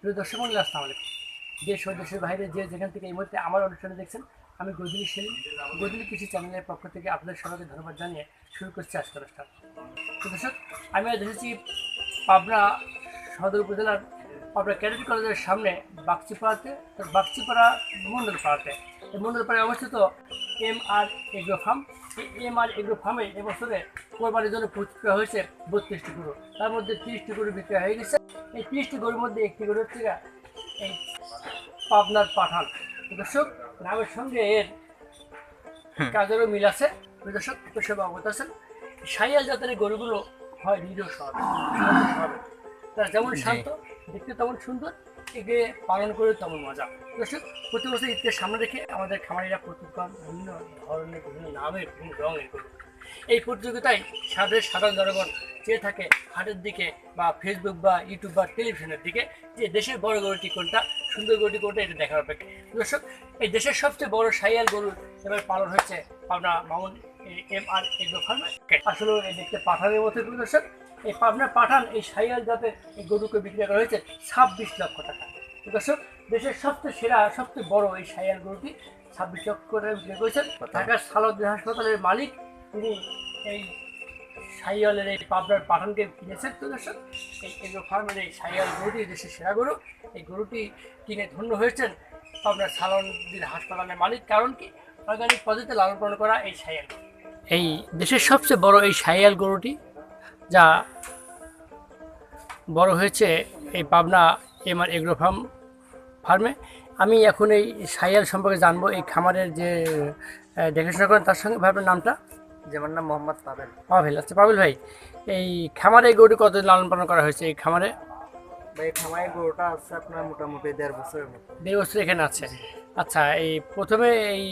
প্রিয় দর্শক মন্ডলী আসসালামু আলাইকুম দেশ ও দেশের বাইরে যে যেখান থেকে এই মুহূর্তে আমার অনুষ্ঠানে দেখছেন, আমি গজলি সেলিম গজলি কৃষি চ্যানেলের পক্ষ থেকে আপনাদের সবাইকে ধন্যবাদ জানিয়ে শুরু করছি আজকের অনুষ্ঠান। দর্শক, আমি আজ এসেছি পাবনা সদর উপজেলার পাবনা ক্যাডেট কলেজের সামনে বাগচিপাড়াতে, বাগচিপাড়া মন্ডল পাড়াতে এই মন্ডল পাড়ায় অবস্থিত এম আর এগ্রো ফার্ম। এই এম আর এগ্রো ফার্মে এবছরে কোরবানির জন্য প্রস্তুত হয়েছে বত্রিশটি গরু। তার মধ্যে তিরিশটি গরু বিক্রি হয়ে গেছে। এই তিরিশটি গরুর মধ্যে একটি গরু হচ্ছে গা এই পাবনার পাঠান। দর্শক নামের সঙ্গে এর কাজেরও মিল আছে। দর্শক সব অবগত আছেন। সাইয়াল জাতের গরুগুলো হয় স্বভাবের, তারা যেমন শান্ত দেখতে তেমন সুন্দর একে পালন করে তেমন মজা। দর্শক প্রতি বছর ঈদকে সামনে রেখে আমাদের খামারিরা প্রতিজ্ঞান বিভিন্ন ধরনের বিভিন্ন নামের বিভিন্ন রঙের গরু এই প্রতিযোগিতায় সাদের সাধারণ জনগণ চেয়ে থাকে হাটের দিকে বা ফেসবুক বা ইউটিউব বা টেলিভিশনের দিকে যে দেশের বড় গরুটি কোনটা, সুন্দর গরুটি কোনটা, এটা দেখার অপেক্ষা। দর্শক, এই দেশের সবচেয়ে বড় সাইয়াল গরু এবার পালন হচ্ছে Pabna Mamun M R agro আসলে এই দেখতে পাঠানের মতো দর্শক, এই পাবনা পাঠান এই সাইয়াল জাতের এই গরুকে বিক্রি করা হয়েছে ছাব্বিশ লক্ষ টাকা। দর্শক, দেশের সবচেয়ে সেরা, সবচেয়ে বড় এই সাইয়াল গরুটি ছাব্বিশ লক্ষ টাকা বিক্রি করেছেন ঢাকার সালদ্দিন হাসপাতালের মালিক তিনি এই সাইয়ালের এই পাবনার পাঠানকে কিনেছেন তো দর্শক? এই এগ্রো ফার্মের এই সাইয়াল গরুটি দেশের সেরা গরু, এই গরুটি কিনে ধন্য হয়েছেন পাবনার সালনদিন হাসপাতালের মালিক। কারণ কি? অর্গানিক পদ্ধতিতে লালন পালন করা এই সাইয়াল এই দেশের সবচেয়ে বড় এই সাইয়াল গরুটি, যা বড় হয়েছে এই পাবনা এমআর এগ্রো ফার্ম ফার্মে। আমি এখন এই সাইয়াল সম্পর্কে জানব, এই খামারের যে দেখাশোনা করেন, তার সঙ্গে ভাবের নামটা। যেমন নাম মোহাম্মদ পাবেল পাবেল আচ্ছা পাবেল ভাই এই খামারে গরুটি কত লালন পালন করা হয়েছে এই খামারে? বা এই খামারের গরুটা আছে আপনার মোটামুটি দেড় বছরের মতো। দেড় বছর এখানে আছে? আচ্ছা এই প্রথমে এই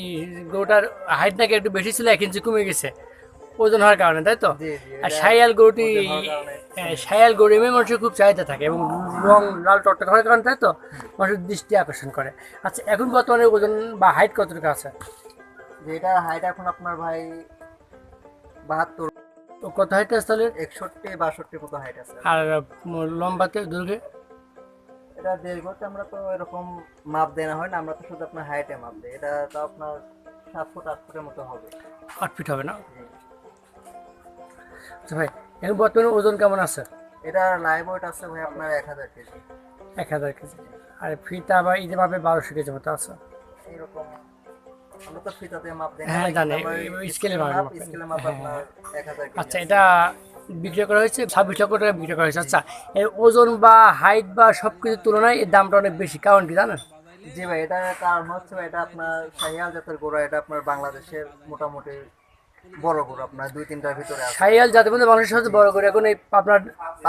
গরুটার হাইট নাকি একটু বেশি ছিল এক ইঞ্চি কমে গেছে। ওজন হওয়ার কারণে তাই তো? আর এটা সাইয়াল গরুটি কারণে হ্যাঁ, গরু এমনি মানুষের খুব চাহিদা থাকে এবং রং লাল টকটক হওয়ার কারণে তাই তো? মানুষের দৃষ্টি আকর্ষণ করে। আচ্ছা এখন বর্তমানে ওজন বা হাইট কতটুকু আছে? যে এটা হাইট এখন আপনার ভাই বাহাত্তর। কত হাইট আছে তাহলে? একষট্টি বাষট্টি মতো হাইট আছে। আর লম্বাতে দৈর্ঘ্যে? এটা দীর্ঘতে আমরা তো এরকম মাপ দেওয়া হয় না? আমরা তো শুধু আপনার হাইটে মাপ দিই। এটা তো আপনার সাত ফুট আট ফুটের মতো হবে। আট ফিট হবে না? আচ্ছা ভাই এখন বর্তমানে ওজন কেমন আছে? এটা লাইভ ওয়েট আছে ভাই আপনার এক হাজার কেজি। এক হাজার কেজি। আর ফিতা বা ঈদে বারোশো কেজি মতো আছে। এইরকম। আমরা তো ফিতাতে মাপ দিই হ্যাঁ, জানি, স্কেলে মাপ, মাপ। স্কেলে মাপ হ্যাঁ, আপনার কেজি আচ্ছা এটা বিক্রি করা হয়েছে? ছাব্বিশ লক্ষ টাকা বিক্রি করা হয়েছে। আচ্ছা এর ওজন বা হাইট বা সব কিছুর তুলনায় এর দামটা অনেক বেশি। কারণ কি জানেন? জি ভাই এটা কারণ হচ্ছে ভাই, এটা আপনার শাহিয়াল জাতের গরু এটা আপনার বাংলাদেশের মোটামুটি বড় গরু আপনার দুই তিনটার ভিতরে আছে। সাইয়াল জাতের মধ্যে মানুষের সাথে বড় করে এখন এই আপনার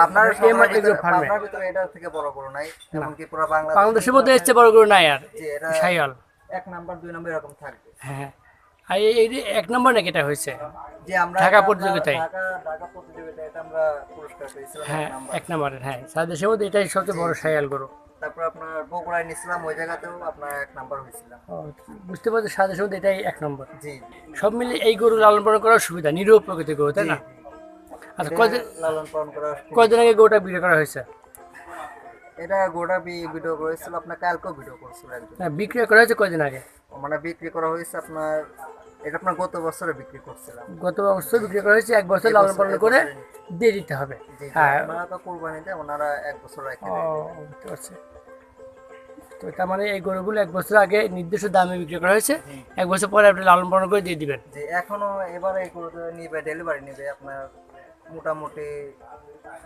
আপনার এম এগ্রো ফার্মে। আপনার ভিতরে এটার থেকে বড় গরু নাই এমনকি পুরো বাংলাদেশের মধ্যে এসছে বড় করে নাই আর জি এটা সাইয়াল এক নাম্বার দুই নাম্বার এরকম থাকবে। হ্যাঁ আর এই- এই এক নম্বর নাকি এটা হয়েছে? যে আমরা ঢাকা প্রতিযোগিতায়। ঢাকা ঢাকা প্রতিযোগিতায় এটা আমরা পুরস্কার পেয়েছিলাম হ্যাঁ এক নম্বরের হ্যাঁ। সারা দেশের মধ্যে এটাই সবচেয়ে বড় সাইয়াল গরু। তারপর আপনার বগুড়ায় নিছিলাম ওই জায়গাতেও আপনার এক নাম্বার হয়েছিলাম। বুঝতে পারছি সারা দেশের মধ্যে এটাই এক নম্বর। জি সব মিলে এই গরু লালন পালন করার সুবিধা নিরীহ প্রকৃতির গরু তাই না? আচ্ছা কয়দিন লালন পালন করা কয়দিন আগে গরুটা বিক্রি করা হয়েছে? এটা গোটা ভিডিও করেছিল আপনার কালকেও ভিডিও করেছিল একজন। হ্যাঁ বিক্রি করা হয়েছে কয়দিন আগে? মানে বিক্রি করা হয়েছে আপনার এটা আপনার গত বছরে বিক্রি করছিলাম। গত বছর বিক্রি করা হয়েছে এক বছর লালন পালন করে দিয়ে দিতে হবে। হ্যাঁ। ওনারা তো কোরবানি ওনারা এক বছর রেখে বুঝতে পারছি। তো তার মানে এই গরুগুলো এক বছর আগে নির্দিষ্ট দামে বিক্রি করা হয়েছে এক বছর পরে আপনি লালন পালন করে দিয়ে দিবেন। যে এখনও এবারে এই গরুটা নিবে ডেলিভারি নেবে আপনার। মোটামুটি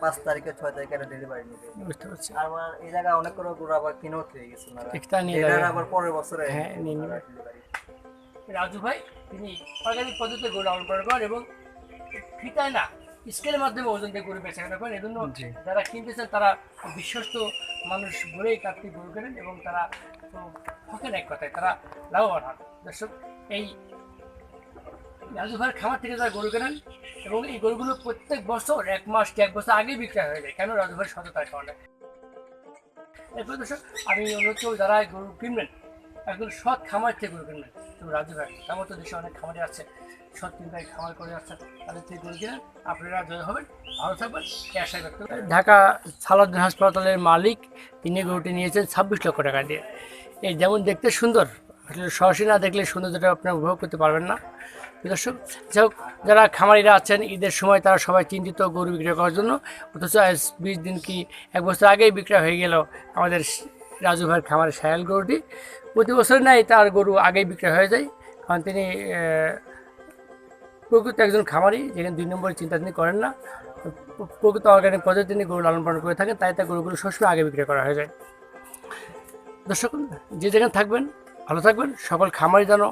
পাঁচ তারিখে ছয় তারিখে এটা ডেলিভারি নেবে। বুঝতে পারছি। আবার এই জায়গায় অনেক করে গরু আবার কিনেও থেকে গেছে একটা এটার আবার পরের বছরে হ্যাঁ, রাজু ভাই তিনি অর্গানিক পদ্ধতিতে গরু লালন পালন করেন এবং ফিতায় না স্কেলের মাধ্যমে ওজন দিয়ে গরু বেচা কেনা করেন। এই জন্য জি। যারা কিনতেছেন তারা বিশ্বস্ত মানুষ বলেই কার্তিক গরু কেনেন এবং তারা তো ঠকেন এক কথায় তারা লাভবান হন। দর্শক এই ভাইয়ের খামার থেকে যারা গরু কেনেন, এবং এই গরুগুলো প্রত্যেক বছর, এক মাস এক বছর আগেই বিক্রি হয়ে যায়। কেন রাজু ভাইয়ের সততার কারণে এরপর দর্শক, আমি অনুরোধ করব, যারা গরু কিনবেন, একদম সৎ খামার থেকে গরু কিনবেন। তো রাজু ভাই, আমার তো দেশে অনেক খামারে আছে, সৎ চিন্তায় খামার করে যাচ্ছেন তাদের থেকে গরু কিনেন। আপনারা জয় হবেন, ভালো থাকবেন আশা ব্যক্ত করি। ঢাকা সালাউদ্দিন হাসপাতালের মালিক, তিনি গরুটি নিয়েছেন ছাব্বিশ লক্ষ টাকা দিয়ে। এই যেমন দেখতে সুন্দর, আসলে সরাসরি না দেখলে সৌন্দর্যটা আপনারা উপভোগ করতে পারবেন না। দর্শক, যাই হোক, যারা খামারিরা আছেন, ঈদের সময় তারা সবাই চিন্তিত গরু বিক্রয় করার জন্য, অথচ বিশ দিন কি এক বছর আগেই বিক্রয় হয়ে গেল আমাদের রাজু ভাইয়ের খামারের সায়াল গরুটি। প্রতি বছর নাই, তার গরু আগেই বিক্রয় হয়ে যায়, কারণ তিনি প্রকৃত একজন খামারি, যেখানে দুই নম্বরের চিন্তা তিনি করেন না। প্রকৃত অর্গানিক পদ্ধতি তিনি গরু লালন পালন করে থাকেন, তাই তার গরুগুলো সবসময় আগে বিক্রয় করা হয়ে যায়। দর্শক, যে যেখানে থাকবেন, ভালো থাকবেন, সকল খামারি যেন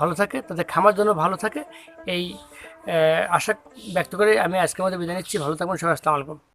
ভালো থাকে, তাদের খামার জন্য ভালো থাকে। এই আশা ব্যক্ত করে আমি আজকের মধ্যে বিদায় নিচ্ছি। ভালো থাকুন, সবাই, আসসালামু আলাইকুম।